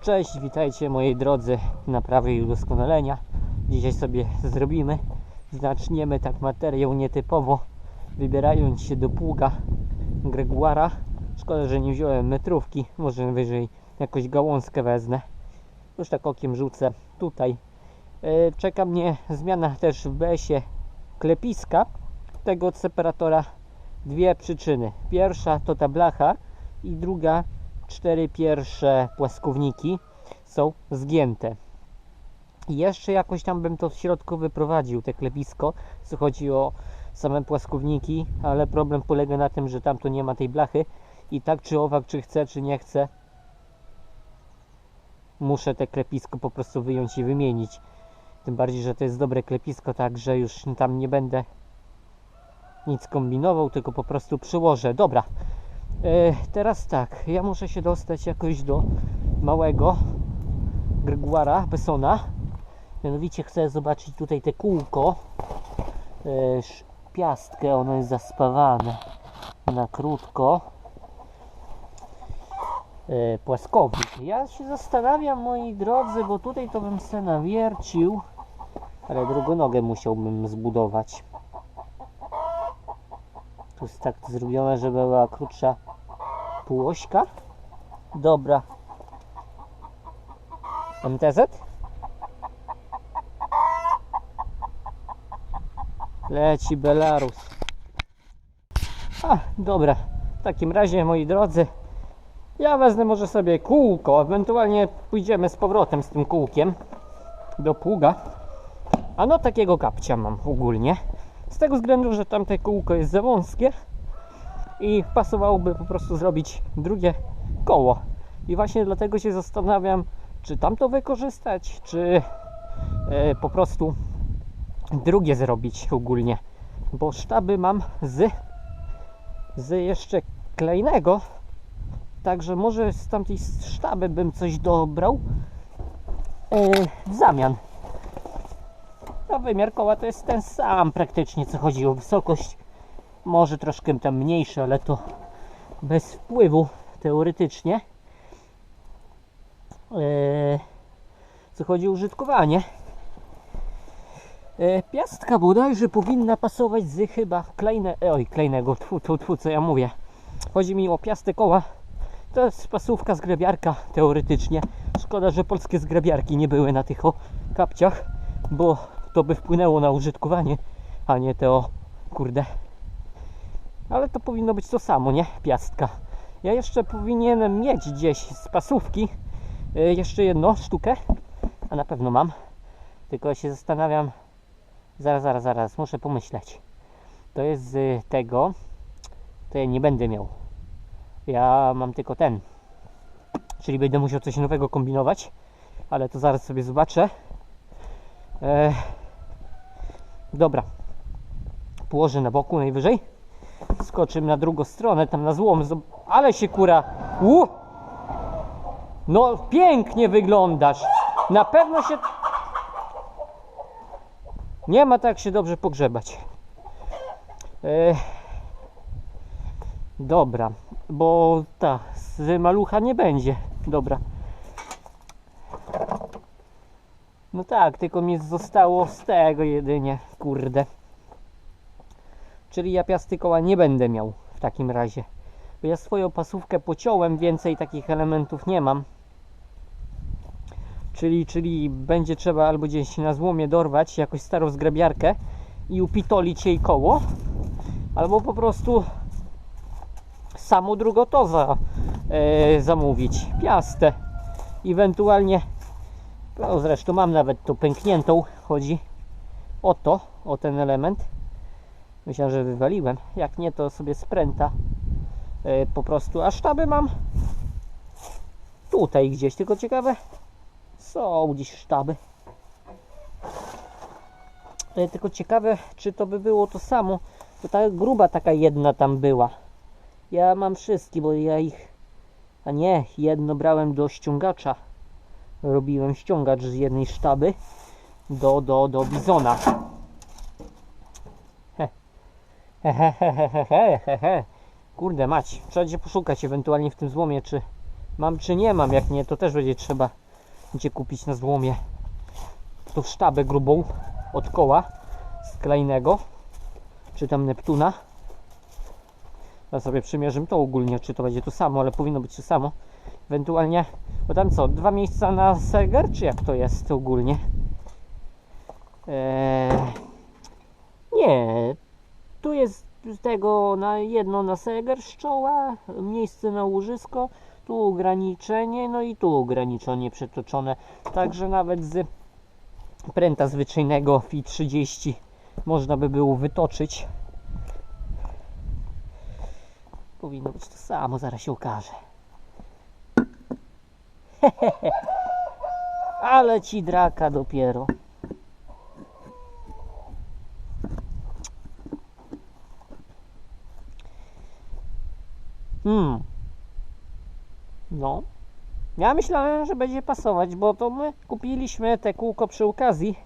Cześć, witajcie moi drodzy naprawy i udoskonalenia. Dzisiaj sobie zrobimy, zaczniemy tak materiał nietypowo, wybierając się do pługa Greguara. Szkoda, że nie wziąłem metrówki, może wyżej jakąś gałązkę wezmę. Już tak okiem rzucę tutaj. E, Czeka mnie zmiana też w BS-ie klepiska tego separatora. Dwie przyczyny. Pierwsza to ta blacha i druga cztery pierwsze płaskowniki są zgięte. I jeszcze jakoś tam bym to w środku wyprowadził, te klepisko, co chodzi o same płaskowniki, ale problem polega na tym, że tam to nie ma tej blachy i tak czy owak, czy chcę, czy nie chcę, muszę te klepisko po prostu wyjąć i wymienić. Tym bardziej, że to jest dobre klepisko, tak że już tam nie będę nic kombinował, tylko po prostu przyłożę. Dobra, teraz tak, ja muszę się dostać jakoś do małego Greguara Bessona. Mianowicie chcę zobaczyć tutaj te kółko, e, piastkę, ono jest zaspawane na krótko. E, płaskownik. Ja się zastanawiam, moi drodzy, bo tutaj to bym se nawiercił, ale drugą nogę musiałbym zbudować. Tu jest tak zrobione, żeby była krótsza półośka. Dobra. MTZ? Leci Belarus. A, dobra. W takim razie, moi drodzy, ja wezmę może sobie kółko, ewentualnie pójdziemy z powrotem z tym kółkiem do pługa. A no takiego kapcia mam ogólnie. Z tego względu, że tamte kółko jest za wąskie i pasowałoby po prostu zrobić drugie koło. I właśnie dlatego się zastanawiam, czy tamto wykorzystać, czy e, po prostu drugie zrobić ogólnie. Bo sztaby mam z, z jeszcze klejnego, także może z tamtej sztaby bym coś dobrał e, w zamian. A wymiar koła to jest ten sam praktycznie, co chodzi o wysokość. Może troszkę tam mniejszy, ale to bez wpływu teoretycznie. Eee, co chodzi o użytkowanie. Eee, piastka bodajże powinna pasować z chyba klejne, oj, klejnego, tfu, tfu, tfu, co ja mówię. Chodzi mi o piastę koła. To jest pasówka z teoretycznie. Szkoda, że polskie zgrabiarki nie były na tych o kapciach, bo to by wpłynęło na użytkowanie, a nie te o kurde. Ale to powinno być to samo, nie? Piastka. Ja jeszcze powinienem mieć gdzieś z pasówki y, jeszcze jedną sztukę, a na pewno mam. Tylko się zastanawiam. Zaraz, zaraz, zaraz, muszę pomyśleć. To jest z tego. To ja nie będę miał. Ja mam tylko ten. Czyli będę musiał coś nowego kombinować, ale to zaraz sobie zobaczę. E, dobra. Położę na boku najwyżej. Skoczymy na drugą stronę, tam na złom. Ale się kura. U! No pięknie wyglądasz. Na pewno się. Nie ma tak się dobrze pogrzebać. Dobra, bo ta z malucha nie będzie. Dobra. No tak, tylko mi zostało z tego jedynie, kurde. Czyli ja piasty koła nie będę miał w takim razie. Bo ja swoją pasówkę pociąłem, więcej takich elementów nie mam. Czyli, czyli będzie trzeba albo gdzieś na złomie dorwać jakąś starą zgrabiarkę i upitolić jej koło, albo po prostu samą drugotoza e, zamówić, piastę. Ewentualnie, no zresztą mam nawet tą pękniętą, chodzi o to, o ten element. Myślałem, że wywaliłem. Jak nie, to sobie spręta e, po prostu. A sztaby mam tutaj gdzieś. Tylko ciekawe, są gdzieś sztaby. E, tylko ciekawe, czy to by było to samo. Bo ta gruba taka jedna tam była. Ja mam wszystkie, bo ja ich. A nie, jedno brałem do ściągacza. Robiłem ściągacz z jednej sztaby do, do, do bizona. Hehehehehehehe. Kurde mać, trzeba gdzie poszukać ewentualnie w tym złomie, czy mam czy nie mam. Jak nie, to też będzie trzeba gdzie kupić na złomie tą sztabę grubą od koła sklejnego, czy tam Neptuna. Ja sobie przymierzę to ogólnie, czy to będzie to samo, ale powinno być to samo. Ewentualnie, bo tam co, dwa miejsca na Seger, czy jak to jest ogólnie? Eee, nie, tu jest tego na jedno na Seger szczoła, miejsce na łożysko, tu ograniczenie, no i tu ograniczenie przetoczone. Także nawet z pręta zwyczajnego FI 30 można by było wytoczyć. Powinno być to samo, zaraz się okaże. Ale ci draka dopiero. Hmm. No. Ja myślałem, że będzie pasować, bo to my kupiliśmy te kółko przy okazji.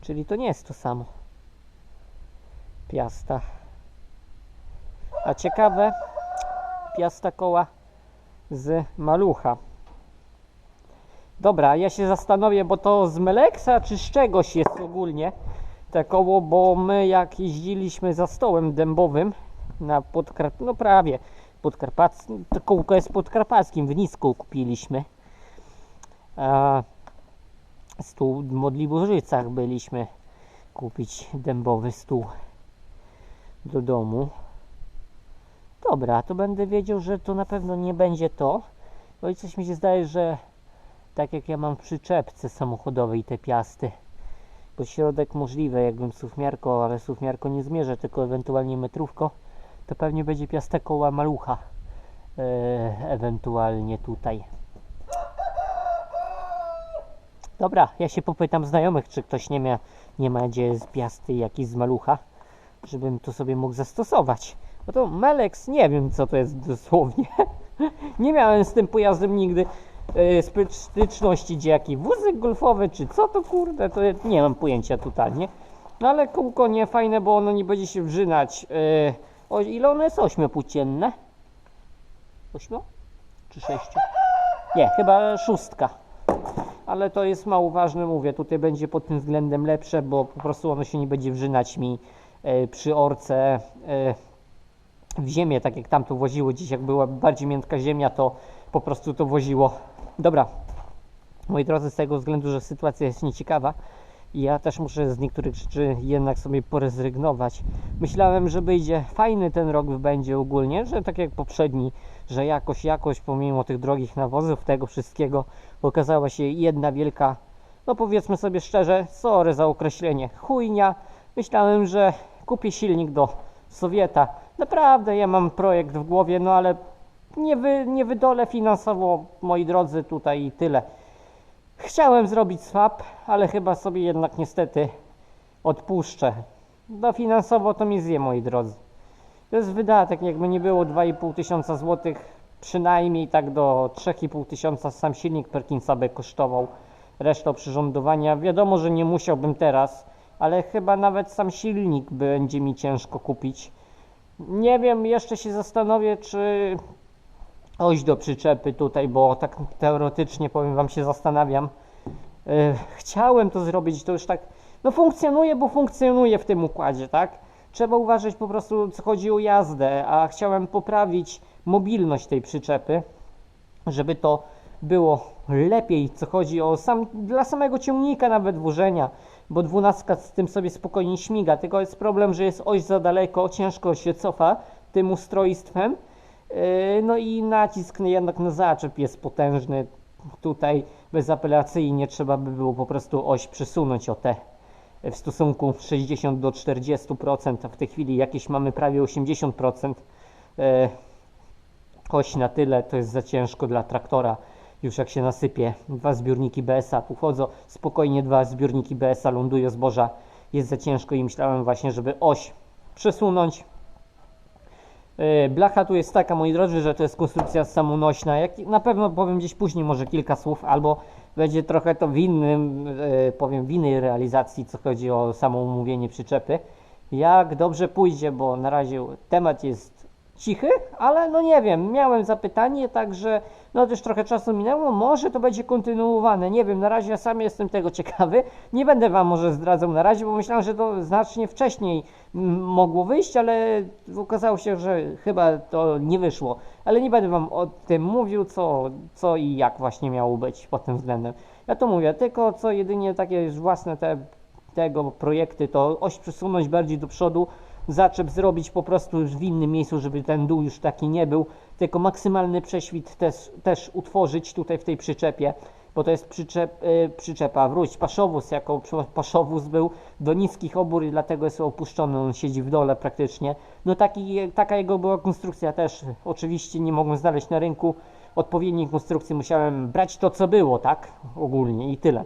Czyli to nie jest to samo. Piasta. A ciekawe, piasta koła z malucha. Dobra, ja się zastanowię, bo to z Meleksa czy z czegoś jest ogólnie te koło, bo my jak jeździliśmy za stołem dębowym na podkrap... no prawie podkarpackim, to kółko jest podkarpackim, w Nisku kupiliśmy. Stół w Modliborzycach byliśmy kupić dębowy stół do domu. Dobra, to będę wiedział, że to na pewno nie będzie to. Bo coś mi się zdaje, że tak jak ja mam w przyczepce samochodowej te piasty, bo środek możliwe, jakbym suwmiarko, ale suwmiarko nie zmierzę, tylko ewentualnie metrówko, to pewnie będzie piasta koła malucha. E, ewentualnie tutaj. Dobra, ja się popytam znajomych, czy ktoś nie ma, nie ma gdzie z piasty jakiś z malucha, żebym to sobie mógł zastosować. Bo to Melex, nie wiem co to jest dosłownie. nie miałem z tym pojazdem nigdy spe- styczności, gdzie jaki wózek golfowy, czy co to kurde, to nie mam pojęcia totalnie. No ale kółko nie fajne, bo ono nie będzie się wrzynać. E, o ile ono jest ośmiopłócienne? Ośmiu? Czy sześciu? Nie, chyba szóstka. Ale to jest mało ważne, mówię, tutaj będzie pod tym względem lepsze, bo po prostu ono się nie będzie wrzynać mi e, przy orce e, w ziemię, tak jak tam to woziło. Dziś jak była bardziej miękka ziemia, to po prostu to woziło. Dobra, moi drodzy, z tego względu, że sytuacja jest nieciekawa, ja też muszę z niektórych rzeczy jednak sobie porezygnować. Myślałem, że będzie fajny ten rok będzie ogólnie, że tak jak poprzedni, że jakoś, jakoś pomimo tych drogich nawozów, tego wszystkiego okazała się jedna wielka, no powiedzmy sobie szczerze, sorry za określenie, chujnia. Myślałem, że kupię silnik do Sowieta. Naprawdę, ja mam projekt w głowie, no ale nie, wy, nie wydolę finansowo, moi drodzy, tutaj i tyle. Chciałem zrobić swap, ale chyba sobie jednak niestety odpuszczę. No finansowo to mi zje, moi drodzy. To jest wydatek, jakby nie było 2,5 tysiąca złotych, przynajmniej tak do 3,5 tysiąca sam silnik Perkinsa by kosztował. Reszta przyrządowania, wiadomo, że nie musiałbym teraz, ale chyba nawet sam silnik będzie mi ciężko kupić. Nie wiem, jeszcze się zastanowię, czy oś do przyczepy tutaj, bo tak teoretycznie powiem Wam się zastanawiam. Yy, chciałem to zrobić, to już tak, no funkcjonuje, bo funkcjonuje w tym układzie, tak? Trzeba uważać po prostu, co chodzi o jazdę, a chciałem poprawić mobilność tej przyczepy, żeby to było lepiej, co chodzi o sam, dla samego ciągnika nawet włożenia, bo dwunastka z tym sobie spokojnie śmiga, tylko jest problem, że jest oś za daleko, ciężko się cofa tym ustrojstwem, No i nacisk jednak na zaczep jest potężny. Tutaj bezapelacyjnie trzeba by było po prostu oś przesunąć o te w stosunku 60 do 40%, a w tej chwili jakieś mamy prawie 80%. Yy, Oś na tyle to jest za ciężko dla traktora. Już jak się nasypie, dwa zbiorniki BS-a tu wchodzą, spokojnie dwa zbiorniki BS-a lądują zboża. Jest za ciężko i myślałem właśnie, żeby oś przesunąć, E, Blacha tu jest taka, moi drodzy, że to jest konstrukcja samonośna. Jak na pewno powiem gdzieś później może kilka słów, albo będzie trochę to w innym, e, powiem w innej realizacji, co chodzi o samo umówienie przyczepy. Jak dobrze pójdzie, bo na razie temat jest cichy, ale no nie wiem, miałem zapytanie, także no też trochę czasu minęło, może to będzie kontynuowane, nie wiem, na razie ja sam jestem tego ciekawy, nie będę Wam może zdradzał na razie, bo myślałem, że to znacznie wcześniej mogło wyjść, ale okazało się, że chyba to nie wyszło, ale nie będę Wam o tym mówił, co, co i jak właśnie miało być pod tym względem. Ja to mówię, tylko co jedynie takie własne te tego projekty, to oś przesunąć bardziej do przodu, zaczep zrobić po prostu już w innym miejscu, żeby ten dół już taki nie był, tylko maksymalny prześwit też, też utworzyć tutaj w tej przyczepie, bo to jest przyczep, y, przyczepa, wróć, paszowóz jako paszowóz był do niskich obór i dlatego jest opuszczony, on siedzi w dole praktycznie. No taki, taka jego była konstrukcja też, oczywiście nie mogłem znaleźć na rynku odpowiedniej konstrukcji, musiałem brać to co było, tak, ogólnie i tyle.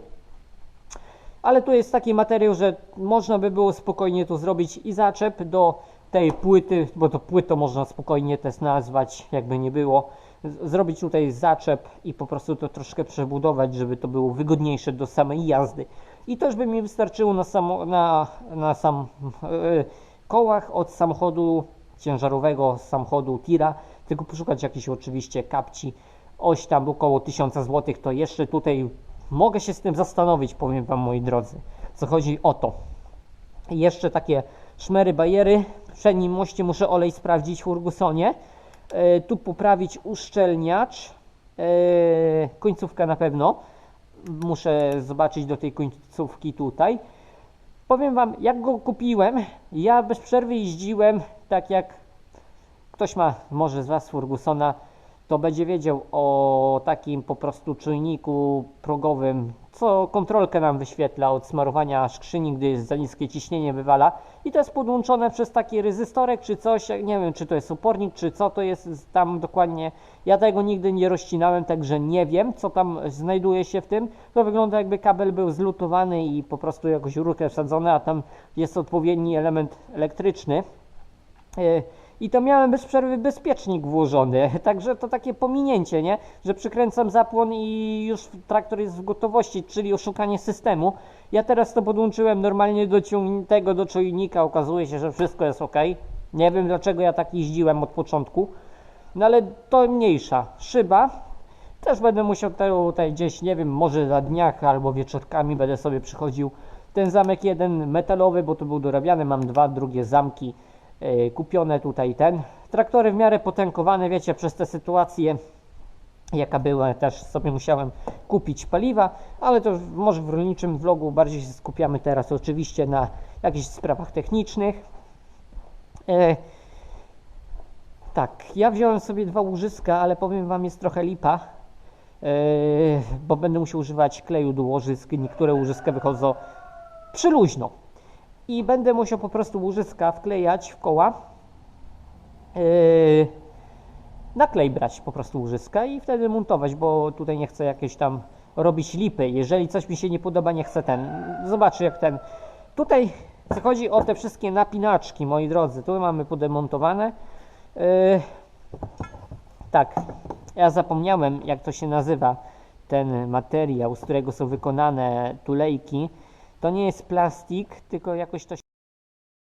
Ale tu jest taki materiał, że można by było spokojnie tu zrobić i zaczep do tej płyty, bo to płytą można spokojnie też nazwać, jakby nie było. Zrobić tutaj zaczep i po prostu to troszkę przebudować, żeby to było wygodniejsze do samej jazdy. I to już by mi wystarczyło na, samo, na, na sam yy, kołach od samochodu ciężarowego, samochodu tira, tylko poszukać jakiejś oczywiście kapci. Oś tam około 1000 zł, to jeszcze tutaj mogę się z tym zastanowić, powiem Wam moi drodzy. Co chodzi o to. Jeszcze takie szmery, bajery. W przednim moście muszę olej sprawdzić w Urgusonie. E, tu poprawić uszczelniacz. E, końcówka na pewno. Muszę zobaczyć do tej końcówki tutaj. Powiem Wam, jak go kupiłem, ja bez przerwy jeździłem, tak jak ktoś ma może z Was z Fergusona, to będzie wiedział o takim po prostu czujniku progowym, co kontrolkę nam wyświetla od smarowania skrzyni, gdy jest za niskie ciśnienie wywala. I to jest podłączone przez taki rezystorek czy coś, nie wiem czy to jest opornik, czy co to jest tam dokładnie, ja tego nigdy nie rozcinałem, także nie wiem co tam znajduje się w tym, to wygląda jakby kabel był zlutowany i po prostu jakoś rurkę wsadzone, a tam jest odpowiedni element elektryczny. E, I to miałem bez przerwy bezpiecznik włożony, także to takie pominięcie, nie? Że przykręcam zapłon i już traktor jest w gotowości, czyli oszukanie systemu. Ja teraz to podłączyłem normalnie do ciągni- tego do czujnika, okazuje się, że wszystko jest ok. Nie wiem dlaczego ja tak jeździłem od początku, no ale to mniejsza. Szyba, też będę musiał tutaj gdzieś, nie wiem, może na dniach albo wieczorkami będę sobie przychodził. Ten zamek jeden metalowy, bo to był dorabiany, mam dwa drugie zamki kupione tutaj ten. Traktory w miarę potękowane, wiecie, przez tę sytuację jaka była, też sobie musiałem kupić paliwa, ale to może w rolniczym vlogu bardziej się skupiamy teraz oczywiście na jakichś sprawach technicznych. E, tak, ja wziąłem sobie dwa łożyska, ale powiem Wam, jest trochę lipa, e, bo będę musiał używać kleju do łożysk. Niektóre łożyska wychodzą przyluźno. I będę musiał po prostu łożyska wklejać w koła. E, na brać po prostu łożyska i wtedy montować, bo tutaj nie chcę jakieś tam robić lipy. Jeżeli coś mi się nie podoba, nie chcę ten. Zobaczę jak ten. Tutaj chodzi o te wszystkie napinaczki, moi drodzy. Tu mamy podemontowane. Yy, tak, ja zapomniałem jak to się nazywa ten materiał, z którego są wykonane tulejki. To nie jest plastik, tylko jakoś to się